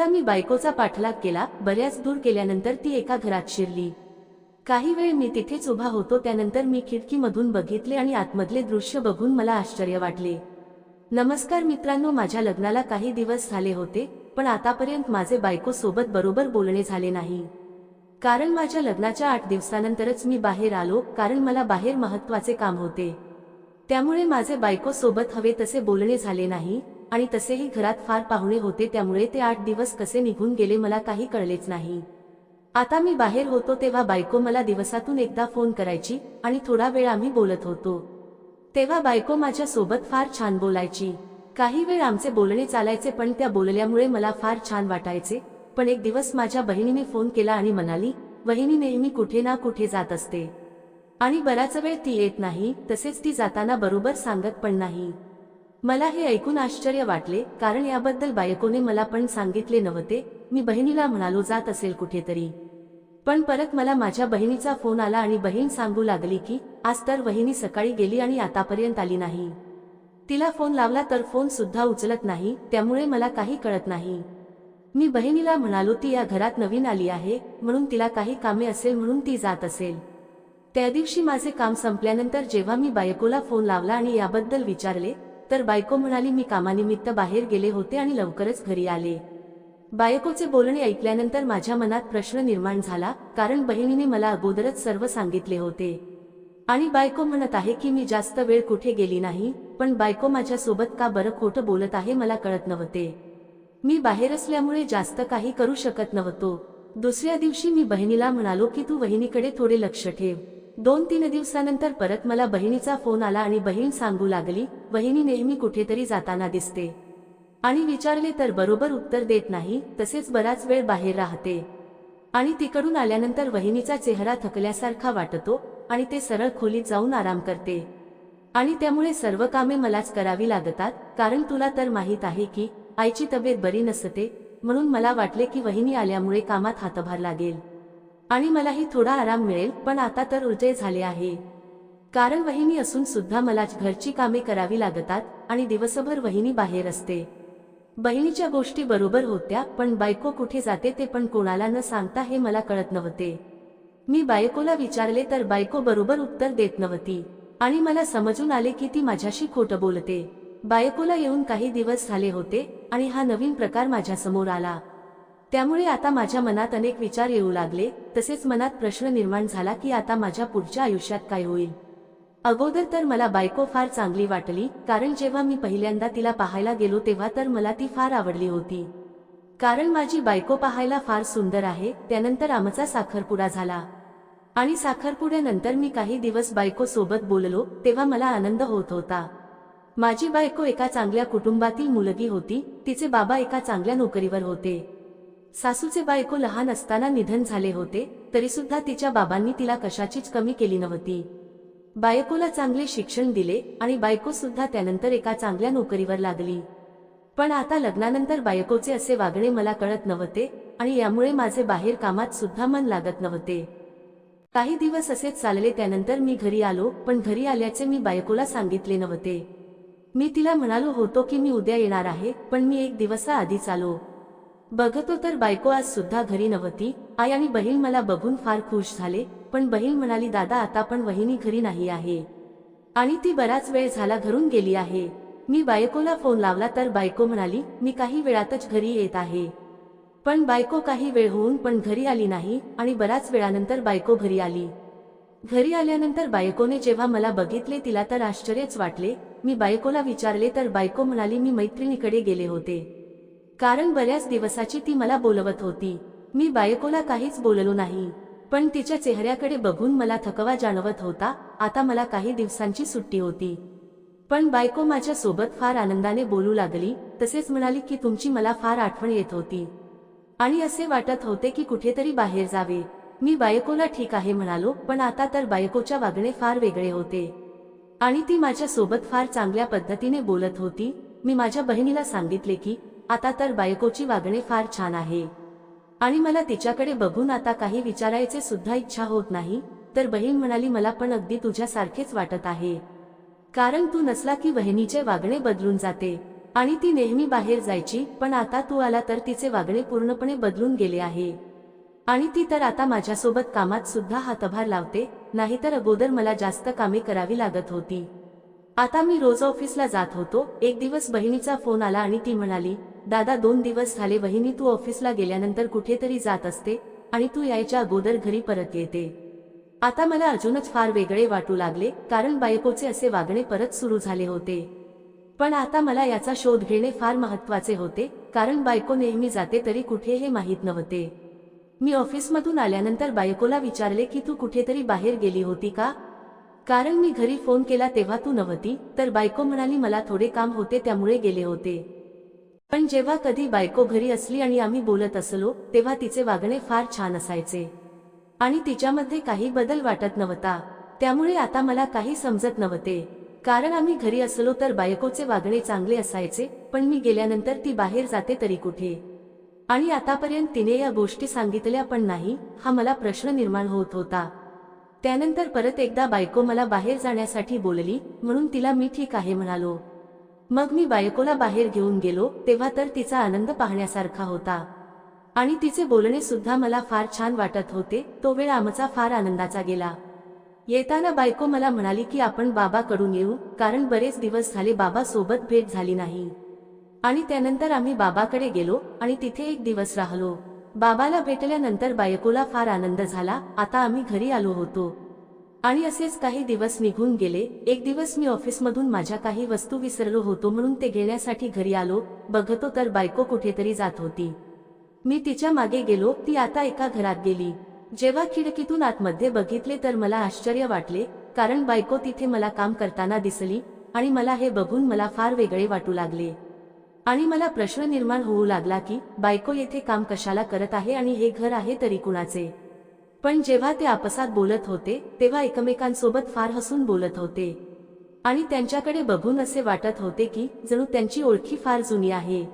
एकदा मी बायकोचा पाठलाग केला बऱ्याच दूर केल्यानंतर ती एका घरात शिरली. काही वेळ मी तिथेच उभा होतो त्यानंतर मी खिडकीमधून बघितले आणि आतमधले दृश्य बघून मला आश्चर्य वाटले. नमस्कार मित्रांनो माझ्या लग्नाला काही दिवस झाले होते पण आतापर्यंत माझे बायको सोबत बरोबर बोलणे झाले नाही. कारण माझ्या लग्नाच्या आठ दिवसानंतरच मी बाहेर आलो कारण मला बाहेर महत्त्वाचे काम होते. त्यामुळे माझे बायको सोबत हवे तसे बोलणे झाले नाही आणि तसेही घरात फार पाहुणे होते त्यामुळे ते आठ दिवस कसे निघून गेले मला काही कळलेच नाही. आता मी बाहेर होतो तेव्हा बायको मला दिवसातून एकदा फोन करायची आणि थोडा वेळ आम्ही बोलत होतो. तेव्हा बायको माझ्या सोबत फार छान बोलायची. काही वेळ आमचे बोलणे चालायचे पण त्या बोलल्यामुळे मला फार छान वाटायचे. पण एक दिवस माझ्या बहिणीने फोन केला आणि म्हणाली बहिणी नेहमी कुठे ना कुठे जात असते. आणि बराच वेळ ती येत नाही तसेच ती जाताना बरोबर सांगत पण नाही. मला हे ऐकून आश्चर्य वाटले कारण याबद्दल बायकोने मला पण सांगितले नव्हते मी बहिणीला म्हणालो जात असेल कुठेतरी. पण परत मला माझ्या बहिणीचा फोन आला आणि बहीण सांगू लागली की आज तर वहिनी सकाळी गेली आणि आतापर्यंत आली नाही. तिला फोन लावला तर फोन सुद्धा उचलत नाही त्यामुळे मला काही कळत नाही. मी बहिणीला म्हणालो ती या घरात नवीन आली आहे म्हणून तिला काही कामे असेल म्हणून ती जात असेल. त्या दिवशी माझे काम संपल्यानंतर जेव्हा मी बायकोला फोन लावला आणि याबद्दल विचारले तर बायको म्हणाली मी कामानिमित्त बाहेर गेले होते आणि लवकरच घरी आले. बायकोचे बोलणे ऐकल्यानंतर माझ्या मनात प्रश्न निर्माण झाला कारण बहिणीने मला अगोदरच सर्व सांगितले होते. आणि बायको म्हणत आहे की मी जास्त वेळ कुठे गेली नाही पण बायको माझ्यासोबत का बरं खोटं बोलत आहे मला कळत नव्हते. मी बाहेर असल्यामुळे जास्त काही करू शकत नव्हतो. दुसऱ्या दिवशी मी बहिणीला म्हणालो की तू वहिनीकडे थोडे लक्ष ठेव. दोन तीन दिवसानंतर परत मला बहिणीचा फोन आला आणि बहीण सांगू लागली वहिनी नेहमी कुठेतरी जाताना दिसते. आणि विचारले तर बरोबर उत्तर देत नाही तसेच बराच वेळ बाहेर राहते. आणि तिकडून आल्यानंतर वहिनीचा चेहरा थकल्यासारखा वाटतो आणि ते सरळ खोलीत जाऊन आराम करते. आणि त्यामुळे सर्व कामे मलाच करावी लागतात कारण तुला तर माहीत आहे की आईची तब्येत बरी नसते म्हणून मला वाटले की वहिनी आल्यामुळे कामात हातभार लागेल. आणि मलाही थोडा आराम मिळेल पण आता तर उर्जे झाले आहे. कारण वहिनी असून सुद्धा मला घरची कामे करावी लागतात आणि दिवसभर वहिनी बाहेर असते. बहिणीच्या गोष्टी बरोबर होत्या पण बायको कुठे जाते ते पण कोणाला न सांगता हे मला कळत नव्हते. मी बायकोला विचारले तर बायको बरोबर उत्तर देत नव्हती. आणि मला समजून आले की ती माझ्याशी खोटं बोलते. बायकोला येऊन काही दिवस झाले होते आणि हा नवीन प्रकार माझ्यासमोर आला. त्यामुळे आता माझ्या मनात अनेक विचार येऊ लागले तसेच मनात प्रश्न निर्माण झाला की आता माझ्या पुढच्या आयुष्यात काय होईल. अगोदर तर मला बायको फार चांगली वाटली कारण जेव्हा मी पहिल्यांदा तिला पाहायला गेलो तेव्हा तर मला ती फार आवडली होती. कारण माझी बायको पाहायला फार सुंदर आहे त्यानंतर आमचा साखरपुडा झाला. आणि साखरपुड्यानंतर मी काही दिवस बायको सोबत बोललो तेव्हा मला आनंद होत होता. माझी बायको एका चांगल्या कुटुंबातील मुलगी होती तिचे बाबा एका चांगल्या नोकरीवर होते. सासूचे बायको लहान असताना निधन झाले होते तरी सुद्धा तिच्या बाबांनी तिला कशाचीच कमी केली नव्हती. बायकोला चांगले शिक्षण दिले आणि बायको सुद्धा त्यानंतर एका चांगल्या नोकरीवर लागली. पण आता लग्नानंतर बायकोचे असे वागणे मला कळत नव्हते आणि यामुळे माझे बाहेर कामात सुद्धा मन लागत नव्हते. काही दिवस असेच चालले त्यानंतर मी घरी आलो पण घरी आल्याचे मी बायकोला सांगितले नव्हते. मी तिला म्हणालो होतो की मी उद्या येणार आहे पण मी एक दिवसा आधीच आलो. बघतो तर बायको आज सुद्धा घरी नव्हती. आई आणि बहीण मला बघून फार खुश झाले पण बहीण म्हणाली दादा आता पण वहिनी घरी नाही आहे. आणि ती बराच वेळ झाला घरून गेली आहे. मी बायकोला फोन लावला तर बायको म्हणाली मी काही वेळातच घरी येत आहे. पण बायको काही वेळ होऊन पण घरी आली नाही आणि बराच वेळानंतर बायको घरी आली. घरी आल्यानंतर बायकोने जेव्हा मला बघितले तिला तर आश्चर्यच वाटले. मी बायकोला विचारले तर बायको म्हणाली मी मैत्रिणीकडे गेले होते. कारण बऱ्याच दिवसाची ती मला बोलवत होती. मी बायकोला काहीच बोललो नाही. पण तिच्या चेहऱ्याकडे बघून मला थकवा जाणवत होता. आता मला काही दिवसांची सुट्टी होती. पण बायको माझ्या सोबत फार आनंदाने बोलू लागली. तसेच म्हणाली की तुमची मला फार आठवण येत होती. आणि असे वाटत होते की कुठेतरी बाहेर जावे. मी बायकोला ठीक आहे म्हणालो पण आता तर बायकोच्या वागणे फार वेगळे होते. आणि ती माझ्या सोबत फार चांगल्या पद्धतीने बोलत होती. मी माझ्या बहिणीला सांगितले की आता तर बायकोची वागणे फार छान आहे. आणि मला तिच्याकडे बघून आता काही विचारायचे सुद्धा इच्छा होत नाही तर बहीण म्हणाली मला पण अगदी तुझ्यासारखेच वाटत आहे. कारण तू नसला की बहिणीचे वागणे बदलून जाते. आणि ती नेहमी बाहेर जायची पण आता तू आला तर तिचे वागणे पूर्णपणे बदलून गेले आहे. आणि ती तर आता माझ्यासोबत कामात सुद्धा हातभार लावते नाहीतर अगोदर मला जास्त कामे करावी लागत होती. आता मी रोज ऑफिसला जात होतो एक दिवस बहिणीचा फोन आला आणि ती म्हणाली दादा दोन दिवस झाले वहिनी तू ऑफिसला गेल्यानंतर कुठेतरी जात असते आणि तू यायच्या अगोदर घरी परत येते. आता मला अजूनच फार वेगळे वाटू लागले कारण बायकोचे असे वागणे परत सुरू झाले होते. पण आता मला याचा शोध घेणे फार महत्त्वाचे होते कारण बायको नेहमी जाते तरी कुठे हे माहीत नव्हते. मी ऑफिसमधून आल्यानंतर बायकोला विचारले की तू कुठेतरी बाहेर गेली होती का? कारण मी घरी फोन केला तेव्हा तू नव्हती तर बायको म्हणाली मला थोडे काम होते त्यामुळे गेले होते. पण जेव्हा कधी बायको घरी असली आणि आम्ही बोलत असलो तेव्हा तिचे वागणे फार छान असायचे. आणि तिच्यामध्ये काही बदल वाटत नव्हता. त्यामुळे आता मला काही समजत नव्हते. कारण आम्ही घरी असलो तर बायकोचे वागणे चांगले असायचे पण मी गेल्यानंतर ती बाहेर जाते तरी कुठे? आणि आतापर्यंत तिने या गोष्टी सांगितल्या पण नाही हा मला प्रश्न निर्माण होत होता. त्यानंतर परत एकदा बायको मला बाहेर जाण्यासाठी बोलली म्हणून तिला मी ठीक आहे म्हणालो. मग मी बायकोला बाहेर घेऊन गेलो तेव्हा तर तिचा आनंद पाहण्यासारखा होता. आणि तिचे बोलणे सुद्धा मला फार छान वाटत होते तो वेळ आमचा फार आनंदाचा गेला. येताना बायको मला म्हणाली की आपण बाबाकडून येऊ कारण बरेच दिवस झाले बाबा सोबत भेट झाली नाही. आणि त्यानंतर आम्ही बाबाकडे गेलो आणि तिथे एक दिवस राहिलो. बाबाला भेटल्यानंतर बायकोला फार आनंद झाला आता आम्ही घरी आलो होतो. आणि असेच काही दिवस निघून गेले. एक दिवस मी ऑफिसमधून माझ्या काही वस्तू विसरलो होतो म्हणून ते घेण्यासाठी घरी आलो. बघतो तर बायको कुठेतरी जात होती. मी तिच्यामागे गेलो. ती आता एका घरात गेली. जेव्हा खिडकीतून आतमध्ये बघितले तर मला आश्चर्य वाटले कारण बायको तिथे मला काम करताना दिसली आणि मला हे बघून मला फार वेगळे वाटू लागले. आणि मला प्रश्न निर्माण होऊ लागला की बायको येथे काम कशाला करत आहे आणि हे घर आहे तरी कुणाचे? पण जेव्हा ते आपसात बोलत होते तेव्हा एकमेकांसोबत फार हसून बोलत होते. आणि त्यांच्याकडे बघून असे वाटत होते की जणू त्यांची ओळखी फार जुनी आहे.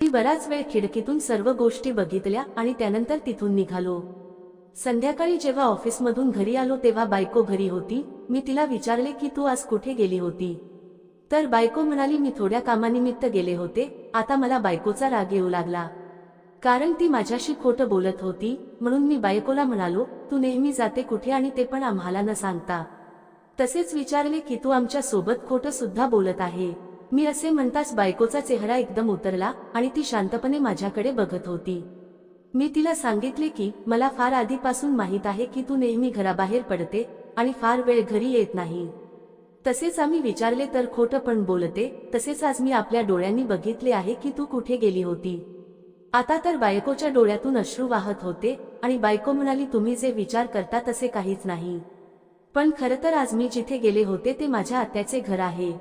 मी बराच वेळ खिडकीतून सर्व गोष्टी बघितल्या आणि त्यानंतर तिथून निघालो. संध्याकाळी जेव्हा ऑफिसमधून घरी आलो तेव्हा बायको घरी होती. मी तिला विचारले की तू आज कुठे गेली होती? तर बायको म्हणाली मी थोड्या कामानिमित्त गेले होते. आता मला बायकोचा राग येऊ लागला. कारण ती माझ्याशी खोटं बोलत होती म्हणून मी बायकोला म्हणालो तू नेहमी जाते कुठे आणि ते पण आम्हाला न सांगता. तसेच विचारले की तू आमच्यासोबत खोटं सुद्धा बोलत आहे. मी असे म्हणताच बायकोचा चेहरा एकदम उतरला आणि ती शांतपणे माझ्याकडे बघत होती. मी तिला सांगितले की मला फार आधीपासून माहीत आहे की तू नेहमी घराबाहेर पडते आणि फार वेळ घरी येत नाही. तसेच आम्ही विचारले तर खोटं पण बोलते तसेच आज मी आपल्या डोळ्यांनी बघितले आहे की तू कुठे गेली होती. आता तर बायकोच्या डोळ्यातून अश्रू वाहत होते आणि बायको म्हणाली तुम्ही जे विचार करता तसे काहीच नाही. पण खरं तर आज मी जिथे गेले होते ते माझ्या आत्याचे घर आहे.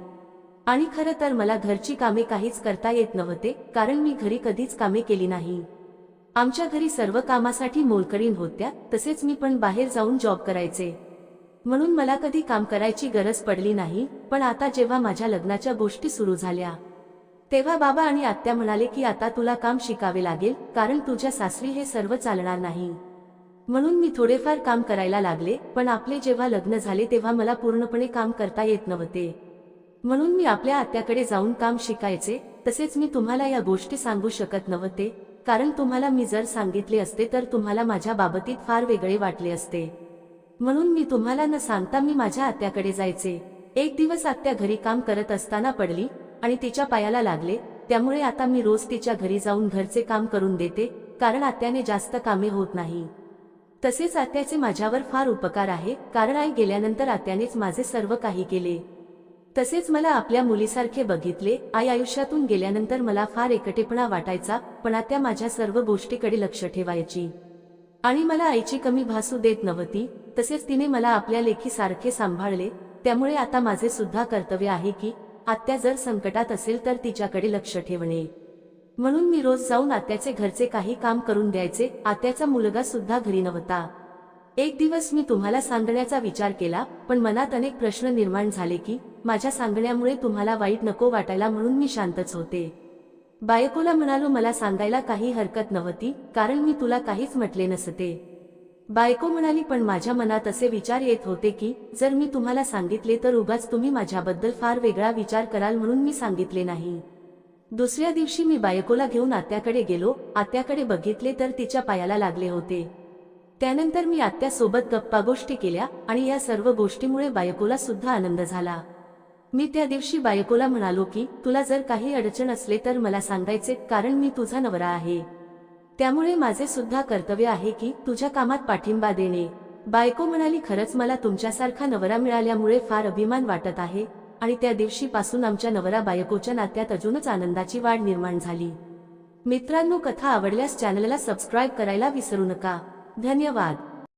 आणि खरं तर मला घरची कामे काहीच करता येत नव्हते कारण मी घरी कधीच कामे केली नाही. आमच्या घरी सर्व कामासाठी मोलकरीण होत्या तसेच मी पण बाहेर जाऊन जॉब करायचे. म्हणून मला कधी काम करायची गरज पडली नाही पण आता जेव्हा माझ्या लग्नाच्या गोष्टी सुरू झाल्या तेव्हा बाबा आणि आत्या म्हणाले की आता तुला काम शिकावे लागेल कारण तुझ्या सासरी हे सर्व चालणार नाही. म्हणून मी थोडेफार काम करायला लागले पण आपले जेव्हा लग्न झाले तेव्हा मला पूर्णपणे काम करता येत नव्हते. म्हणून मी आपल्या आत्याकडे जाऊन काम शिकायचे तसेच मी तुम्हाला या गोष्टी सांगू शकत नव्हते कारण तुम्हाला मी जर सांगितले असते तर तुम्हाला माझ्या बाबतीत फार वेगळे वाटले असते. म्हणून मी तुम्हाला न सांगता मी माझ्या आत्याकडे जायचे. एक दिवस आत्या घरी काम करत असताना पडली आणि तिच्या पायाला लागले त्यामुळे आता मी रोज तिच्या घरी जाऊन घरचे काम करून देते कारण आत्याने जास्त कामे होत नाही. तसेच आत्याचे माझ्यावर फार उपकार आहे कारण आई गेल्यानंतर आत्यानेच माझे सर्व काही केले. तसेच मला आपल्या मुलीसारखे बघितले आई आयुष्यातून गेल्यानंतर मला फार एकटेपणा वाटायचा पण आत्या माझ्या सर्व गोष्टीकडे लक्ष ठेवायची. आणि मला आईची कमी भासू देत नव्हती तसेच तिने मला आपल्या लेखीसारखे सांभाळले त्यामुळे आता माझे सुद्धा कर्तव्य आहे की आत्या जर संकटात असेल तर तिच्याकडे लक्ष ठेवणे. म्हणून मी रोज जाऊन आत्याचे घरचे काही काम करून द्यायचे. आत्याचा मुलगा सुद्धा घरी नव्हता. एक दिवस मी तुम्हाला सांगण्याचा विचार केला पण मनात अनेक प्रश्न निर्माण झाले की माझ्या सांगण्यामुळे तुम्हाला वाईट नको वाटायला म्हणून मी शांतच होते. बायकोला म्हणालो मला सांगायला काही हरकत नव्हती कारण मी तुला काहीच म्हटले नसते. बायको म्हणाली पण माझ्या मनात असे विचार येत होते की जर मी तुम्हाला सांगितले तर उगाच तुम्ही माझ्याबद्दल फार वेगळा विचार कराल म्हणून मी सांगितले नाही. दुसऱ्या दिवशी मी बायकोला घेऊन आत्याकडे गेलो. आत्याकडे बघितले तर तिच्या पायाला लागले होते. त्यानंतर मी आत्यासोबत गप्पा गोष्टी केल्या आणि या सर्व गोष्टीमुळे बायकोला सुद्धा आनंद झाला. मी त्या दिवशी बायकोला म्हणालो की तुला जर काही अडचण असले तर मला सांगायचे कारण मी तुझा नवरा आहे. त्यामुळे माझे सुद्धा कर्तव्य आहे की तुझ्या कामात पाठिंबा देणे. बायको म्हणाली खरंच मला तुमच्यासारखा नवरा मिळाल्यामुळे फार अभिमान वाटत आहे. आणि त्या दिवशीपासून आमच्या नवरा बायकोच्या नात्यात अजूनच आनंदाची वाढ निर्माण झाली. मित्रांनो कथा आवडल्यास चॅनलला सबस्क्राईब करायला विसरू नका. धन्यवाद.